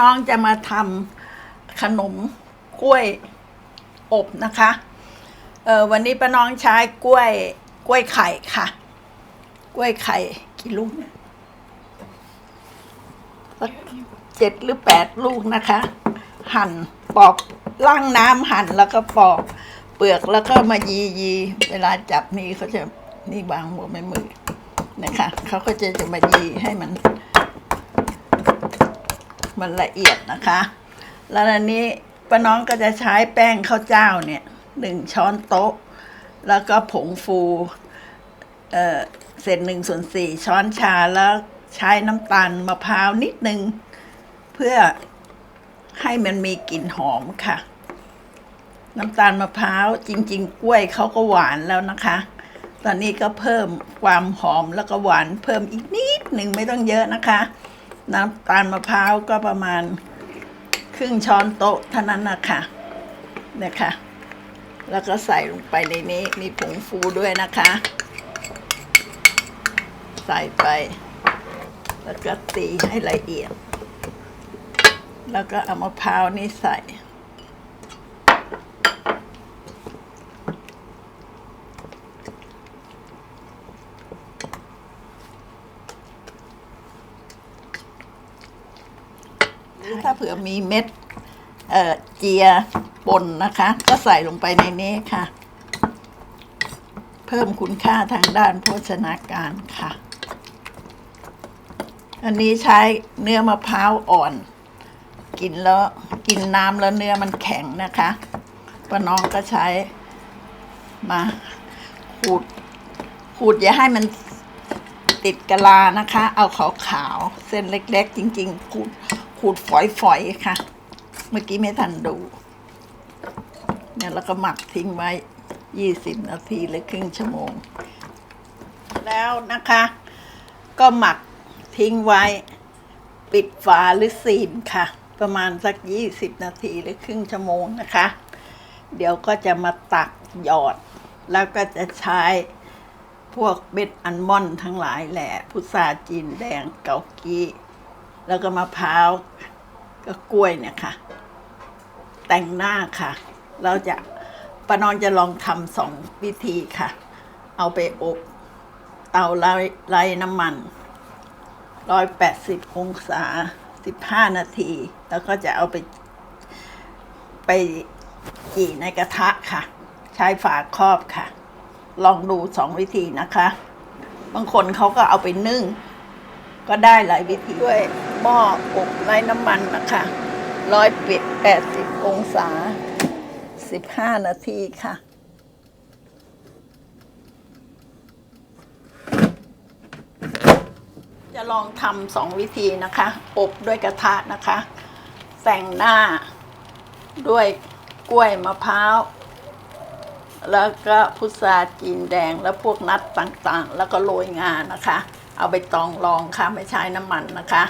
น้องจะมาทำขนมกล้วยอบนะคะเออวันนี้ป้าน้องใช้กล้วยกล้วยไข่ค่ะ กล้วยไข่กี่ลูกเนี่ยสักเจ็ดหรือแปดลูกนะคะ หั่นปอกล่างน้ำหั่นแล้วก็ปอกเปลือกแล้วก็มายียีเวลาจับนี่เขาจะนี่บางหัวไม่มือนะคะเขาก็จะจะมายีให้มัน มันละเอียดนะคะ แล้วอันนี้ป้าน้องก็จะใช้แป้งข้าวเจ้าเนี่ยหนึ่งช้อนโต๊ะ แล้วก็ผงฟูเอ่อเศษหนึ่งส่วนสี่ช้อนชาแล้วใช้น้ำตาลมะพร้าวนิดนึง เพื่อให้มันมีกลิ่นหอมค่ะ น้ำตาลมะพร้าวจริง ๆ กล้วยเขาก็หวานแล้วนะคะ ตอนนี้ก็เพิ่มความหอมแล้วก็หวานเพิ่มอีกนิดหนึ่งไม่ต้องเยอะนะคะ น้ำตาลมะพร้าวก็ประมาณครึ่งช้อนโต๊ะเท่านั้นนะคะเนี่ยค่ะแล้วก็ใส่ลงไปในนี้มีผงฟูด้วยนะคะ ใส่ไป แล้วก็ตีให้ละเอียด แล้วก็เอามะพร้าวนี่ใส่ ถ้าเผื่อมีเม็ดเอ่อเจียป่นนะคะ ก็ใส่ลงไปในนี้ค่ะ เพิ่มคุณค่าทางด้านโภชนาการค่ะ อันนี้ใช้เนื้อมะพร้าวอ่อน กินแล้วกินน้ำแล้วเนื้อมันแข็งนะคะป้าน้องก็ใช้มาขูดขูดอย่าให้มันติดกะลานะคะ เอาขาวขาวๆเส้นเล็ก ๆ จริง ๆ ขูด ขูดฝอยๆค่ะ เมื่อกี้ไม่ทันดู เนี่ยแล้วก็หมักทิ้งไว้ยี่สิบนาทีหรือครึ่งชั่วโมง แล้วนะคะ ก็หมักทิ้งไว้ ปิดฝาหรือซีนค่ะ ประมาณสักยี่สิบนาทีหรือครึ่งชั่วโมงนะคะ เดี๋ยวก็จะมาตักหยอด แล้วก็จะใช้พวกเบ็ดอัลมอนด์ทั้งหลายแหละพุทราจีนแดงเกากี้ แล้วก็มะพร้าวก็กล้วยเนี่ยค่ะ แต่งหน้าค่ะ เราจะป้านอนจะลองทำสองวิธีค่ะ เอาไปอบเตาไร้ไร้น้ำมันร้อยแปดสิบองศาสิบห้านาที แล้วก็จะเอาไป ไปจี่ในกระทะค่ะ ใช้ฝาครอบค่ะ ลองดูสองวิธีนะคะ บางคนเขาก็เอาไปนึ่ง ก็ได้หลายวิธีด้วยหม้ออบไร้น้ำมันนะคะร้อยแปดสิบองศาสิบห้านาทีค่ะ จะลองทำสองวิธีนะคะ อบด้วยกระทะนะคะ แต่งหน้าด้วยกล้วยมะพร้าว แล้วก็พุทราจีนแดงแล้วพวกนัดต่างๆ แล้วก็โรยงานะคะ เอาไปตองรองค่ะไม่ใช้น้ำมันนะคะ